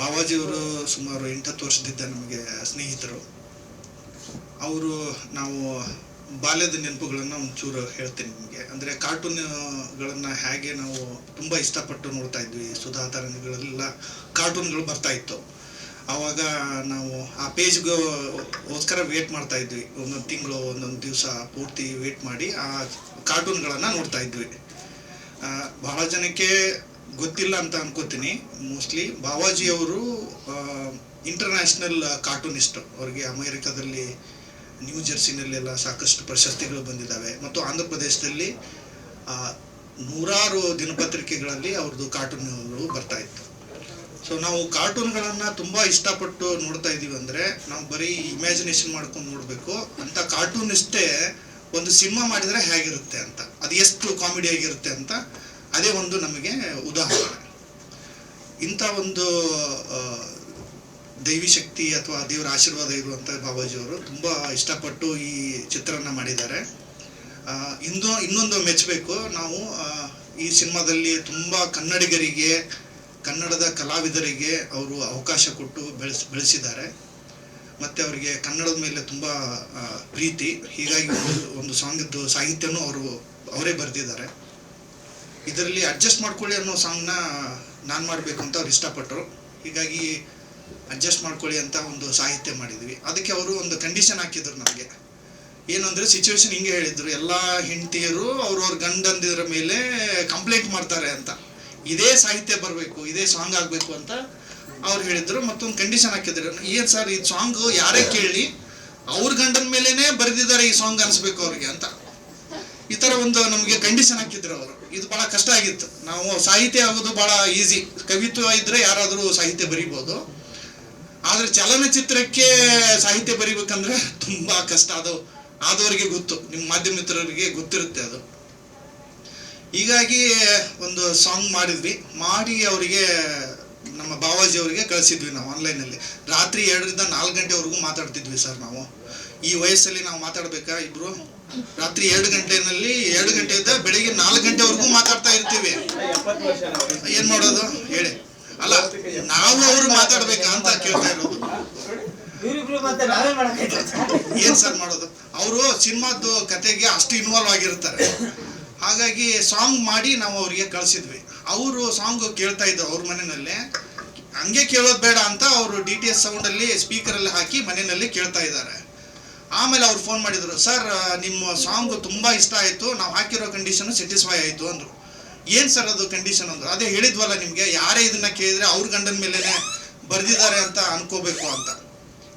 ಬಾವಾಜಿಯವರು ಸುಮಾರು ಎಂಟತ್ತು ವರ್ಷದಿಂದ ನಮಗೆ ಸ್ನೇಹಿತರು. ಅವರು ನಾವು ಬಾಲ್ಯದ ನೆನಪುಗಳನ್ನು ಒಂಚೂರು ಹೇಳ್ತೀನಿ ನಿಮಗೆ. ಅಂದರೆ ಕಾರ್ಟೂನ್ಗಳನ್ನು ಹೇಗೆ ನಾವು ತುಂಬ ಇಷ್ಟಪಟ್ಟು ನೋಡ್ತಾ ಇದ್ವಿ ಸುಧಾ ತರಂಗಗಳೆಲ್ಲ ಕಾರ್ಟೂನ್ಗಳು ಬರ್ತಾ ಇತ್ತು. ಆವಾಗ ನಾವು ಆ ಪೇಜ್ಗೆ ಗೋಸ್ಕರ ವೇಟ್ ಮಾಡ್ತಾ ಇದ್ವಿ. ಒಂದೊಂದು ತಿಂಗಳು, ಒಂದೊಂದು ದಿವಸ ಪೂರ್ತಿ ವೇಟ್ ಮಾಡಿ ಆ ಕಾರ್ಟೂನ್ಗಳನ್ನು ನೋಡ್ತಾ ಇದ್ವಿ. ಬಹಳ ಜನಕ್ಕೆ ಗೊತ್ತಿಲ್ಲ ಅಂತ ಅನ್ಕೋತೀನಿ. ಮೋಸ್ಟ್ಲಿ ಬಾವಾಜಿ ಅವರು ಇಂಟರ್ನ್ಯಾಷನಲ್ ಕಾರ್ಟೂನಿಸ್ಟ್ ಅವ್ರಿಗೆ ಅಮೆರಿಕದಲ್ಲಿ ನ್ಯೂ ಜೆರ್ಸಿನಲ್ಲೆಲ್ಲ ಸಾಕಷ್ಟು ಪ್ರಶಸ್ತಿಗಳು ಬಂದಿದ್ದಾವೆ. ಮತ್ತು ಆಂಧ್ರ ಪ್ರದೇಶದಲ್ಲಿ ನೂರಾರು ದಿನಪತ್ರಿಕೆಗಳಲ್ಲಿ ಅವ್ರದ್ದು ಕಾರ್ಟೂನ್ಗಳು ಬರ್ತಾ ಇತ್ತು. ಸೊ ನಾವು ಕಾರ್ಟೂನ್ಗಳನ್ನು ತುಂಬ ಇಷ್ಟಪಟ್ಟು ನೋಡ್ತಾ ಇದ್ದೀವಿ ಅಂದರೆ, ನಾವು ಬರೀ ಇಮ್ಯಾಜಿನೇಷನ್ ಮಾಡ್ಕೊಂಡು ನೋಡಬೇಕು. ಅಂತ ಕಾರ್ಟೂನಿಸ್ಟೇ ಒಂದು ಸಿನಿಮಾ ಮಾಡಿದರೆ ಹೇಗಿರುತ್ತೆ ಅಂತ. ಅದು ಎಷ್ಟು ಕಾಮಿಡಿ ಆಗಿರುತ್ತೆ ಅಂತ ಅದೇ ಒಂದು ನಮಗೆ ಉದಾಹರಣೆ. ಇಂಥ ಒಂದು ದೈವಿ ಶಕ್ತಿ ಅಥವಾ ದೇವರ ಆಶೀರ್ವಾದ ಇರುವಂಥ ಬಾಬಾಜಿಯವರು ತುಂಬ ಇಷ್ಟಪಟ್ಟು ಈ ಚಿತ್ರನ ಮಾಡಿದ್ದಾರೆ. ಇಂದು, ಇನ್ನೊಂದು ಮೆಚ್ಚಬೇಕು ನಾವು ಈ ಸಿನಿಮಾದಲ್ಲಿ ತುಂಬ ಕನ್ನಡಿಗರಿಗೆ, ಕನ್ನಡದ ಕಲಾವಿದರಿಗೆ ಅವರು ಅವಕಾಶ ಕೊಟ್ಟು ಬೆಳೆಸ್, ಬೆಳೆಸಿದ್ದಾರೆ. ಮತ್ತು ಅವರಿಗೆ ಕನ್ನಡದ ಮೇಲೆ ತುಂಬ ಪ್ರೀತಿ. ಹೀಗಾಗಿ ಒಂದು ಒಂದು ಸಾಂಗಿದ್ದು ಸಾಹಿತ್ಯನೂ ಅವರು, ಅವರೇ ಬರೆದಿದ್ದಾರೆ. ಇದರಲ್ಲಿ ಅಡ್ಜಸ್ಟ್ ಮಾಡ್ಕೊಳ್ಳಿ ಅನ್ನೋ ಸಾಂಗ್ನ ನಾನು ಮಾಡಬೇಕು ಅಂತ ಅವ್ರು ಇಷ್ಟಪಟ್ಟರು. ಹೀಗಾಗಿ ಅಡ್ಜಸ್ಟ್ ಮಾಡ್ಕೊಳ್ಳಿ ಅಂತ ಒಂದು ಸಾಹಿತ್ಯ ಮಾಡಿದ್ವಿ. ಅದಕ್ಕೆ ಅವರು ಒಂದು ಕಂಡೀಷನ್ ಹಾಕಿದ್ರು ನಮಗೆ. ಏನಂದರೆ ಸಿಚುವೇಶನ್ ಹಿಂಗೆ ಹೇಳಿದ್ರು, ಎಲ್ಲ ಹೆಂಡತಿಯರು ಅವ್ರವ್ರ ಗಂಡಂದಿರ ಮೇಲೆ ಕಂಪ್ಲೇಂಟ್ ಮಾಡ್ತಾರೆ ಅಂತ. ಇದೇ ಸಾಹಿತ್ಯ ಬರಬೇಕು, ಇದೇ ಸಾಂಗ್ ಆಗಬೇಕು ಅಂತ ಅವ್ರು ಹೇಳಿದ್ರು. ಮತ್ತೊಂದು ಕಂಡೀಷನ್ ಹಾಕಿದ್ರು. ಏನು ಸರ್ ಈ ಸಾಂಗು ಯಾರೇ ಕೇಳಿ ಅವ್ರ ಗಂಡನ ಮೇಲೇ ಬರೆದಿದ್ದಾರೆ ಈ ಸಾಂಗ್ ಅನಿಸ್ಬೇಕು ಅವ್ರಿಗೆ ಅಂತ. ಈ ತರ ಒಂದು ನಮಗೆ ಕಂಡೀಷನ್ ಹಾಕಿದ್ರು ಅವರು. ಇದು ಬಹಳ ಕಷ್ಟ ಆಗಿತ್ತು. ನಾವು ಸಾಹಿತ್ಯ ಆಗೋದು ಬಹಳ ಈಸಿ ಕವಿತ್ವ ಇದ್ರೆ ಯಾರಾದರೂ ಸಾಹಿತ್ಯ ಬರಿಬೋದು. ಆದ್ರೆ ಚಲನಚಿತ್ರಕ್ಕೆ ಸಾಹಿತ್ಯ ಬರಿಬೇಕಂದ್ರೆ ತುಂಬಾ ಕಷ್ಟ. ಅದು ಆದವರಿಗೆ ಗೊತ್ತು. ನಿಮ್ಮ ಮಾಧ್ಯಮ ಮಿತ್ರರಿಗೆ ಗೊತ್ತಿರುತ್ತೆ ಅದು. ಹೀಗಾಗಿ ಒಂದು ಸಾಂಗ್ ಮಾಡಿದ್ವಿ. ಮಾಡಿ ಅವರಿಗೆ, ನಮ್ಮ ಬಾವಾಜಿ ಅವರಿಗೆ ಕಳಿಸಿದ್ವಿ ನಾವು ಆನ್ಲೈನಲ್ಲಿ ರಾತ್ರಿ ಎರಡರಿಂದ ನಾಲ್ಕು ಗಂಟೆವರೆಗೂ ಮಾತಾಡ್ತಿದ್ವಿ ಸರ್ ನಾವು. ಈ ವಯಸ್ಸಲ್ಲಿ ನಾವು ಮಾತಾಡ್ಬೇಕಾ ಇಬ್ರು? ರಾತ್ರಿ ಎರಡು ಗಂಟೆನಲ್ಲಿ ಎರಡು ಗಂಟೆಯಿಂದ ಬೆಳಿಗ್ಗೆ ನಾಲ್ಕು ಗಂಟೆವರೆಗೂ ಮಾತಾಡ್ತಾ ಇರ್ತೀವಿ. ಏನ್ ಮಾಡೋದು? ಹೇಳಿ. ಅಲ್ಲ ನಾವು ಅವ್ರು ಮಾತಾಡ್ಬೇಕಾ ಅಂತ ಕೇಳ್ತಾ ಇರೋದು. ಏನ್ ಸರ್ ಮಾಡೋದು? ಅವರು ಸಿನಿಮಾದ ಕತೆಗೆ ಅಷ್ಟು ಇನ್ವಾಲ್ವ್ ಆಗಿರ್ತಾರೆ. ಹಾಗಾಗಿ ಸಾಂಗ್ ಮಾಡಿ ನಾವು ಅವ್ರಿಗೆ ಕಳಿಸಿದ್ವಿ. ಅವರು ಸಾಂಗ್ ಕೇಳ್ತಾ ಇದ್ರು ಅವ್ರ ಮನೆಯಲ್ಲಿ. ಹಂಗೆ ಕೇಳೋದು ಬೇಡ ಅಂತ ಅವರು ಡಿ ಟಿ ಎಸ್ ಸೌಂಡಲ್ಲಿ ಸ್ಪೀಕರಲ್ಲಿ ಹಾಕಿ ಮನೆಯಲ್ಲಿ ಕೇಳ್ತಾ ಇದ್ದಾರೆ. ಆಮೇಲೆ ಅವ್ರು ಫೋನ್ ಮಾಡಿದರು, ಸರ್ ನಿಮ್ಮ ಸಾಂಗ್ ತುಂಬ ಇಷ್ಟ ಆಯಿತು, ನಾವು ಹಾಕಿರೋ ಕಂಡೀಷನ್ ಸ್ಯಾಟಿಸ್ಫೈ ಆಯಿತು ಅಂದರು. ಏನು ಸರ್ ಅದು ಕಂಡೀಷನ್ ಅಂದರು. ಅದೇ ಹೇಳಿದ್ವಲ್ಲ ನಿಮಗೆ, ಯಾರೇ ಇದನ್ನು ಕೇಳಿದರೆ ಅವ್ರ ಗಂಡನ ಮೇಲೇನೆ ಬರೆದಿದ್ದಾರೆ ಅಂತ ಅನ್ಕೋಬೇಕು ಅಂತ.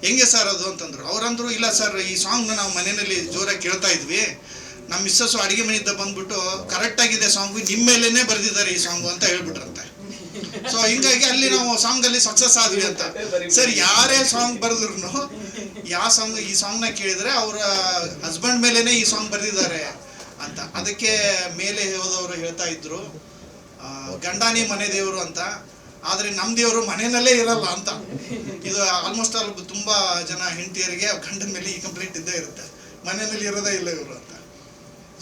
ಹೆಂಗೆ ಸರ್ ಅದು? ಅಂತಂದರು. ಅವ್ರಂದರು, ಇಲ್ಲ ಸರ್, ಈ ಸಾಂಗ್ನ ನಾವು ಮನೆಯಲ್ಲಿ ಜೋರಾಗಿ ಕೇಳ್ತಾ ಇದ್ವಿ. ನಮ್ಮ ಮಿಸ್ಸಸ್ಸು ಅಡುಗೆ ಮನೆಯಿಂದ ಬಂದ್ಬಿಟ್ಟು ಕರೆಕ್ಟ್ ಆಗಿದೆ ಸಾಂಗು ನಿಮ್ಮ ಮೇಲೇ ಬರೆದಿದ್ದಾರೆ ಈ ಸಾಂಗು ಅಂತ ಹೇಳ್ಬಿಟ್ರಂತೆ. ಸೊ ಹಿಂಗಾಗಿ ಅಲ್ಲಿ ನಾವು ಸಾಂಗಲ್ಲಿ ಸಕ್ಸಸ್ ಆದ್ವಿ ಅಂತ. ಸರ್, ಯಾರೇ ಸಾಂಗ್ ಬರೆದ್ರು ಯಾವ ಸಾಂಗ್ ಈ ಸಾಂಗ್ನ ಕೇಳಿದ್ರೆ ಅವರ ಹಸ್ಬೆಂಡ್ ಮೇಲೇನೆ ಈ ಸಾಂಗ್ ಬರೆದಿದ್ದಾರೆ ಅಂತ. ಅದಕ್ಕೆ ಮೇಲೆ ಹೋದವರು ಹೇಳ್ತಾ ಇದ್ರು ಗಂಡಾನಿ ಮನೆ ದೇವರು ಅಂತ. ಆದರೆ ನಮ್ಮ ದೇವರು ಮನೆಯಲ್ಲೇ ಇರಲ್ಲ ಅಂತ. ಇದು ಆಲ್ಮೋಸ್ಟ್ ಆಲ್ ತುಂಬಾ ಜನ ಹೆಂಡತಿಯರಿಗೆ ಗಂಡನ ಮೇಲೆ ಈ ಕಂಪ್ಲೇಂಟ್ ಇದ್ದೇ ಇರುತ್ತೆ. ಮನೆಯಲ್ಲಿ ಇರೋದೇ ಇಲ್ಲ ಇವರು ಅಂತ.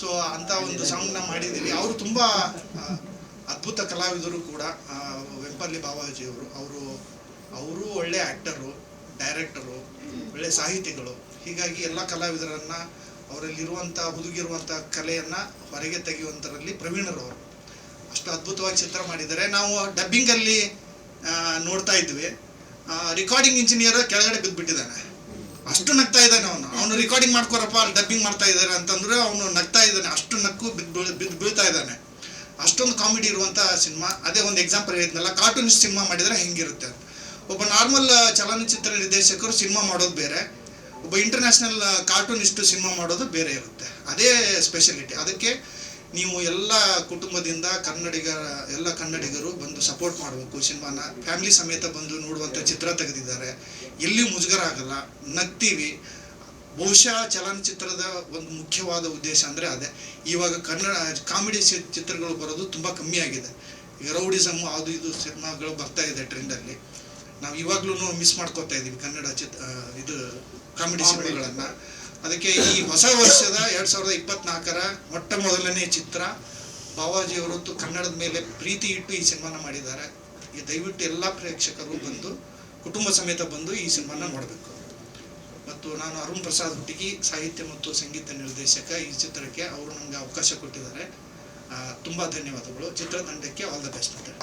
ಸೊ ಅಂತ ಒಂದು ಸಾಂಗ್ನ ಮಾಡಿದ್ದೀವಿ ಅವರು ತುಂಬಾ ಅದ್ಭುತ ಕಲಾವಿದರು ಕೂಡ ವೆಂಪಲ್ಲಿ ಬಾಬಾಜಿ ಅವರು ಅವರು ಅವರು ಒಳ್ಳೆ ಆ್ಯಕ್ಟರು ಡೈರೆಕ್ಟರು, ಒಳ್ಳೆ ಸಾಹಿತಿಗಳು. ಹೀಗಾಗಿ ಎಲ್ಲ ಕಲಾವಿದರನ್ನ ಅವರಲ್ಲಿರುವಂಥ ಹುದುಗಿರುವಂಥ ಕಲೆಯನ್ನ ಹೊರಗೆ ತೆಗೆಯುವಂಥರಲ್ಲಿ ಪ್ರವೀಣರು ಅವರು. ಅಷ್ಟು ಅದ್ಭುತವಾಗಿ ಚಿತ್ರ ಮಾಡಿದ್ದಾರೆ. ನಾವು ಡಬ್ಬಿಂಗಲ್ಲಿ ನೋಡ್ತಾ ಇದ್ವಿ. ರೆಕಾರ್ಡಿಂಗ್ ಇಂಜಿನಿಯರ್ ಕೆಳಗಡೆ ಬಿದ್ದುಬಿಟ್ಟಿದ್ದಾನೆ ಅಷ್ಟು ನಗ್ತಾ ಇದ್ದಾನೆ ಅವನು. ಅವನು ರೆಕಾರ್ಡಿಂಗ್ ಮಾಡ್ಕೊರಪ್ಪ ಡಬ್ಬಿಂಗ್ ಮಾಡ್ತಾ ಇದ್ದಾರೆ ಅಂತಂದ್ರೆ ಅವನು ನಗ್ತಾ ಇದ್ದಾನೆ. ಅಷ್ಟು ನಕ್ಕು ಬಿದ್ದು ಬೀಳ್ತಾ ಇದ್ದಾನೆ. ಅಷ್ಟೊಂದು ಕಾಮಿಡಿ ಇರುವಂಥ ಸಿನಿಮಾ. ಅದೇ ಒಂದು ಎಕ್ಸಾಂಪಲ್ ಹೇಳಿದ್ನಲ್ಲ ಕಾರ್ಟೂನಿಸ್ಟ್ ಸಿನಿಮಾ ಮಾಡಿದರೆ ಹೆಂಗಿರುತ್ತೆ ಒಬ್ಬ ನಾರ್ಮಲ್ ಚಲನಚಿತ್ರ ನಿರ್ದೇಶಕರು ಸಿನಿಮಾ ಮಾಡೋದು ಬೇರೆ. ಒಬ್ಬ ಇಂಟರ್ನ್ಯಾಷನಲ್ ಕಾರ್ಟೂನಿಸ್ಟ್ ಸಿನಿಮಾ ಮಾಡೋದು ಬೇರೆ ಇರುತ್ತೆ. ಅದೇ ಸ್ಪೆಷಾಲಿಟಿ ಅದಕ್ಕೆ ನೀವು ಎಲ್ಲ ಕುಟುಂಬದಿಂದ ಕನ್ನಡಿಗರ ಎಲ್ಲ ಕನ್ನಡಿಗರು ಬಂದು ಸಪೋರ್ಟ್ ಮಾಡಬೇಕು ಸಿನಿಮಾನ. ಫ್ಯಾಮಿಲಿ ಸಮೇತ ಬಂದು ನೋಡುವಂಥ ಚಿತ್ರ ತೆಗೆದಿದ್ದಾರೆ. ಎಲ್ಲಿಯೂ ಮುಜುಗರ ಆಗಲ್ಲ ನಗ್ತೀವಿ. ಬಹುಶಃ ಚಲನಚಿತ್ರದ ಒಂದು ಮುಖ್ಯವಾದ ಉದ್ದೇಶ ಅಂದರೆ ಅದೇ. ಇವಾಗ ಕನ್ನಡ, ಕಾಮಿಡಿ ಚಿತ್ರಗಳು ಬರೋದು ತುಂಬ ಕಮ್ಮಿ ಆಗಿದೆ. ಈಗ ರೌಡಿಸಮ್, ಅದು ಇದು ಸಿನಿಮಾಗಳು ಬರ್ತಾ ಇದೆ ಟ್ರೆಂಡಲ್ಲಿ ನಾವು ಇವಾಗ್ಲೂ ಮಿಸ್ ಮಾಡ್ಕೋತಾ ಇದ್ದೀವಿ ಕನ್ನಡ ಚಿತ್ರ ಇದು ಕಾಮಿಡಿ ಸಿನಿಮಾಗಳನ್ನು. ಅದಕ್ಕೆ ಈ ಹೊಸ ವರ್ಷದ ಎರಡು ಸಾವಿರದ ಇಪ್ಪತ್ನಾಲ್ಕರ ಮೊಟ್ಟ ಮೊದಲನೇ ಚಿತ್ರ ಬಾವಾಜಿ ಅವರು ಕನ್ನಡದ ಮೇಲೆ ಪ್ರೀತಿ ಇಟ್ಟು ಈ ಸಿನಿಮಾನ ಮಾಡಿದ್ದಾರೆ. ಈ ದಯವಿಟ್ಟು ಎಲ್ಲ ಪ್ರೇಕ್ಷಕರು ಬಂದು ಕುಟುಂಬ ಸಮೇತ ಬಂದು ಈ ಸಿನಿಮಾನ ನೋಡಬೇಕು. ಮತ್ತು ನಾನು ಅರುಣ್ ಪ್ರಸಾದ್ ಹುಟ್ಟಿಗಿ ಸಾಹಿತ್ಯ ಮತ್ತು ಸಂಗೀತ ನಿರ್ದೇಶಕ ಈ ಚಿತ್ರಕ್ಕೆ ಅವರು ನನಗೆ ಅವಕಾಶ ಕೊಟ್ಟಿದ್ದಾರೆ. ತುಂಬಾ ಧನ್ಯವಾದಗಳು. ಚಿತ್ರತಂಡಕ್ಕೆ ಆಲ್ ದ ಬೆಸ್ಟ್ ಅಂತ